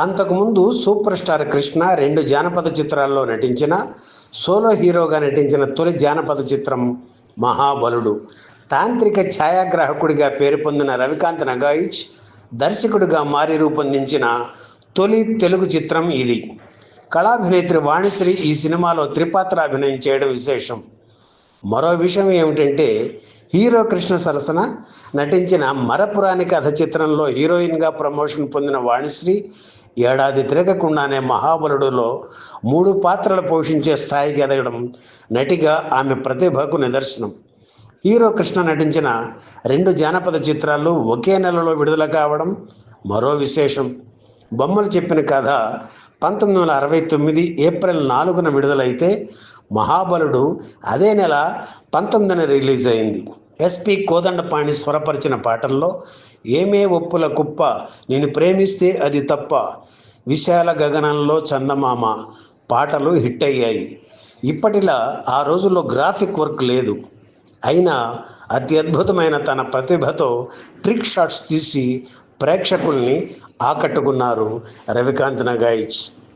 అంతకుముందు super star Krishna రెండు జానపద చిత్రాల్లో నటించిన సోలో హీరోగా నటించిన తొలి జానపద చిత్రం మహాబలుడు. తాంత్రిక ఛాయాగ్రాహకుడిగా పేరు పొందిన రవికాంత్ నగాయిచ్ దర్శకుడిగా మారి రూపొందించిన తొలి తెలుగు చిత్రం ఇది. కళాభినేత్రి వాణిశ్రీ ఈ సినిమాలో త్రిపాత్ర అభినయం చేయడం విశేషం. మరో విషయం ఏమిటంటే హీరో కృష్ణ సరసన నటించిన మరపురాని కథ చిత్రంలో హీరోయిన్గా ప్రమోషన్ పొందిన వాణిశ్రీ ఏడాది తిరగకుండానే మహాబలుడులో మూడు పాత్రలు పోషించే స్థాయికి ఎదగడం నటిగా ఆమె ప్రతిభకు నిదర్శనం. హీరో కృష్ణ నటించిన రెండు జానపద చిత్రాలు ఒకే నెలలో విడుదల కావడం మరో విశేషం. బొమ్మలు చెప్పిన కథ పంతొమ్మిది వందల అరవై తొమ్మిది ఏప్రిల్ నాలుగున విడుదలైతే మహాబలుడు అదే నెల పంతొమ్మిదిన రిలీజ్ అయింది. ఎస్పి కోదండపాణి స్వరపరిచిన పాటల్లో ఏమే ఒప్పుల కుప్ప? నేను ప్రేమిస్తే అది తప్ప. విశాల గగనంలో చందమామ పాటలు హిట్ అయ్యాయి ఇప్పటిలా ఆ రోజుల్లో గ్రాఫిక్ వర్క్ లేదు. అయినా అతి అద్భుతమైన తన ప్రతిభతో ట్రిక్ షాట్స్ తీసి ప్రేక్షకుల్ని ఆకట్టుకున్నారు రవికాంత్ నగాయిచ్.